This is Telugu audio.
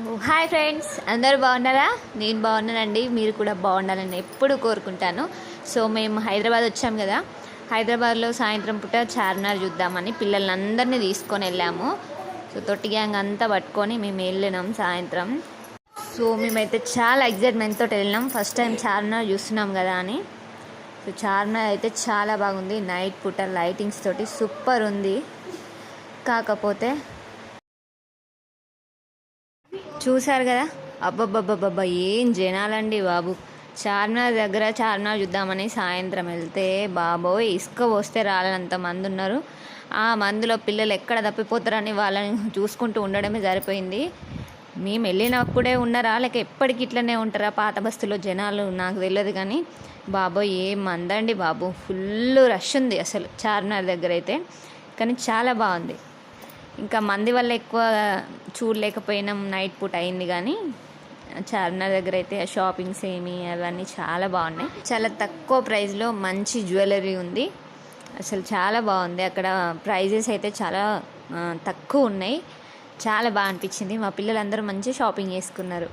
హాయ్ ఫ్రెండ్స్ అందరు బాగున్నారా? నేను బాగున్నానండి మీరు కూడా బాగుండాలని ఎప్పుడు కోరుకుంటాను. సో మేము హైదరాబాద్ వచ్చాము కదా. హైదరాబాద్లో సాయంత్రం పూట చార్మినార్ చూద్దామని పిల్లలందరినీ తీసుకొని వెళ్ళాము. సో తొట్టి గ్యాంగ్ అంతా పట్టుకొని మేము వెళ్ళినాం సాయంత్రం. సో మేమైతే చాలా ఎగ్జైట్మెంట్తో వెళ్ళినాం. ఫస్ట్ టైం చార్మినార్ చూస్తున్నాం కదా అని. సో చార్మినార్ అయితే చాలా బాగుంది. నైట్ పూట లైటింగ్స్ తోటి సూపర్ ఉంది. కాకపోతే చూశారు కదా? అబ్బబ్బబ్బబ్బబ్బా ఏం జనాలండి బాబు. చార్మినార్ దగ్గర చార్మినార్ చూద్దామని సాయంత్రం వెళ్తే బాబోయ్ ఇసుక పోస్తే రాలంత మంది ఉన్నారు. ఆ మందులో పిల్లలు ఎక్కడ తప్పిపోతారని వాళ్ళని చూసుకుంటూ ఉండడమే సరిపోయింది. మేము వెళ్ళినప్పుడే ఉన్నారా? లేక ఎప్పటికి ఇట్లనే ఉంటారా? పాత బస్సులో జనాలు నాకు తెలియదు కానీ. బాబోయ్ ఏం మందండి బాబు. ఫుల్ రష్ ఉంది అసలు చార్మినార్ దగ్గర అయితే. కానీ చాలా బాగుంది. ఇంకా మంది వల్ల ఎక్కువ చూడలేకపోయినాం నైట్ పూట అయింది కానీ చార్మినార్ దగ్గర అయితే షాపింగ్స్ ఏమి అవన్నీ చాలా బాగున్నాయి. చాలా తక్కువ ప్రైస్లో మంచి జ్యువెలరీ ఉంది. అసలు చాలా బాగుంది. అక్కడ ప్రైజెస్ అయితే చాలా తక్కువ ఉన్నాయి. చాలా బాగా అనిపించింది. మా పిల్లలందరూ మంచి షాపింగ్ చేసుకున్నారు.